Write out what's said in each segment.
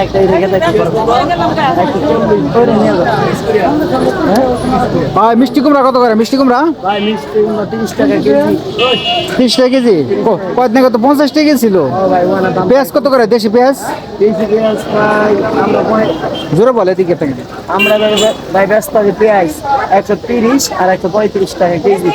একটা রেখে দেখতে পারব ভাই মিষ্টি কুমড়া কত করে? মিষ্টি কুমড়া? ভাই মিষ্টি কুমড়া তিরিশ টাকা কেজি। তিরিশ টাকা কেজি? ক- কয়দিন আগে তো পঞ্চাশ টাকা ছিল। ও ভাই ওখানে দাম। পেঁয়াজ কত করে? দেশি পেঁয়াজ? দেশি পেঁয়াজ ভাই আমরা জোরে বলে দিকে থেকে আমরা ভাই- ব্যস্ত আছি পেঁয়াজ একশো তিরিশ আর একশো পঁয়ত্রিশ টাকা কেজি।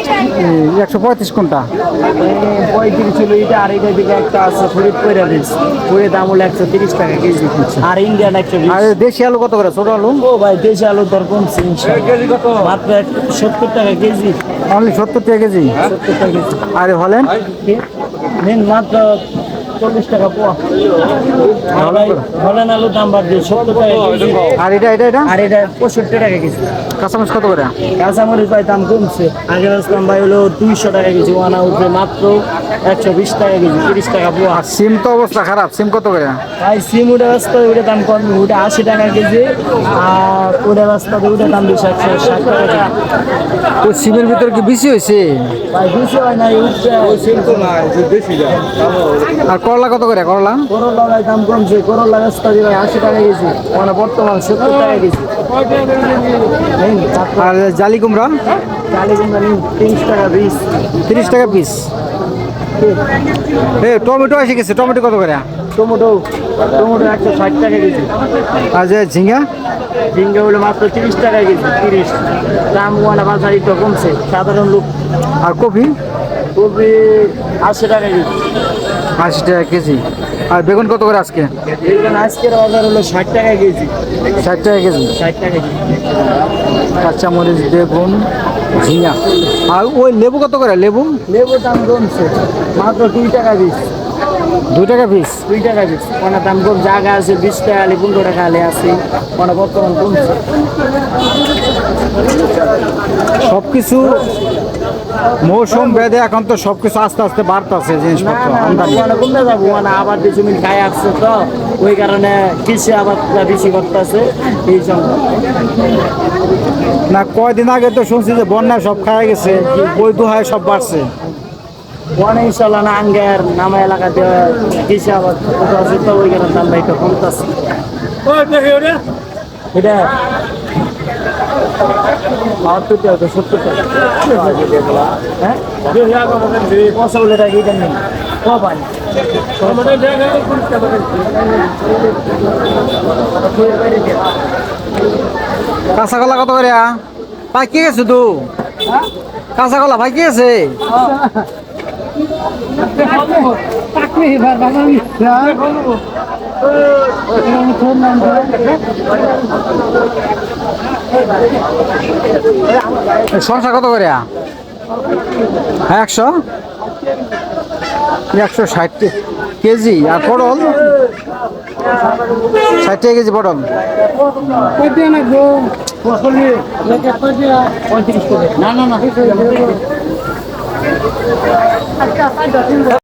একশো পঁয়ত্রিশ কোনটা? এই পঁয়ত্রিশ ছিল এটা আর এটা দিকে একটা আছে ফরিদ পয়রা পিস ফরিদ দাম হলো একশো তিরিশ টাকা কেজি। আর ইন্ডিয়ান একশো বিশ। আর দেশি আলু কত করে? ছোট আলু? ও ভাই দেশি আলুর দর কমছে কেজি কত? এক- সত্তর টাকা কেজি। অনলি সত্তর টাকা কেজি? সত্তর টাকা কেজি। আর হলেন মাত্র চল্লিশ টাকা পোয়া। হলেন আলুর দাম বাড়ছে সত্তর টাকা আর এটা এটা এটা? আর এটা পঁয়ষট্টি টাকা কেজি। কাঁচামরিচ কত করে? কাঁচামরিচ ভাই দাম কমছে। আগে আসলাম ভাই হলো দুইশো টাকা কেজি ওয়ান উঠবে মাত্র একশো বিশ টাকা কেজি তিরিশ টাকা পোয়া। আর সিম তো অবস্থা খারাপ সিম কত করে? ভাই সিম উঠে রাস্তা ওইটা দাম কম ওটা আশি টাকা কেজি আর ওটা রাস্তা ওইটা দাম বেশি একশো ষাট টাকা কেজি। ওই সিমের ভিতরে কি বেশি হয়েছে? ভাই বেশি হয় না উঠছে আর করলা কত করে করলা? করলা ভাই দাম কমছে করলা রাস্তা দিয়ে আশি টাকা কেজি। মানে বর্তমান সত্তর টাকা তারপর আর জালি কুমড়া? চালি কিংবা নিন তিরিশ টাকা বিশ তিরিশ টাকা পিস? এ টমেটো এসে গেছে টমেটো কত করে? টমেটো টমেটো একশো ষাট টাকা কেজি। আর যে ঝিঙ্গা? ঝিঙ্গা হলো মাত্র তিরিশ টাকা কেজি তিরিশ। দাম ওয়ানা বাজার একটু কমছে সাধারণ লোক। আর কপি? কপি আশি টাকা কেজি। আশি টাকা কেজি। আর বেগুন কত করে আজকে? বেগুন আজকের বাজার হলো ষাট টাকা কেজি। ষাট টাকা কেজি? ষাট টাকা কেজি। কাঁচামরিচ বেগুন ঝিঙা। আর ওই লেবু কত করে? লেবু? লেবুর দাম কমছে মাত্র দুই টাকা পিস। দুই টাকা পিস? দুই টাকা পিস। মানে দাম কম জায়গা আছে বিশ টাকা আলি পনেরো টাকা আলি আছে। মানে বর্তমান কমছে। সব কিছু মৌসুম বেঁধে এখন তো সব কিছু আস্তে আস্তে বাড়তেছে জিনিসপত্র না আমদানি। মানে কমে যাব মানে আবার কিছু মিন খাই আসছে তো ওই কারণে কৃষি আবাদটা বেশি করতেছে এই জন্য। না কয়দিন আগে তো শুনছি যে বন্যা সব খায় গেছে ওই দুহায় সব বাড়ছে। অনেক ইনশাল্লাহ না আঙ্গের নামা এলাকাতে কৃষি আবাদ আছে তো ওই কারণে দামটা একটু কমতেছে। এটা বাহাত্তর টাকা হ্যাঁ কাঁচা কলা কত করে ভাই কি গেছে তো কাঁচা কলা ভাই কি শসা কত করে? হ্যাঁ একশো? একশো ষাট কেজি। আর পটল? ষাট টাকা কেজি পটল। না।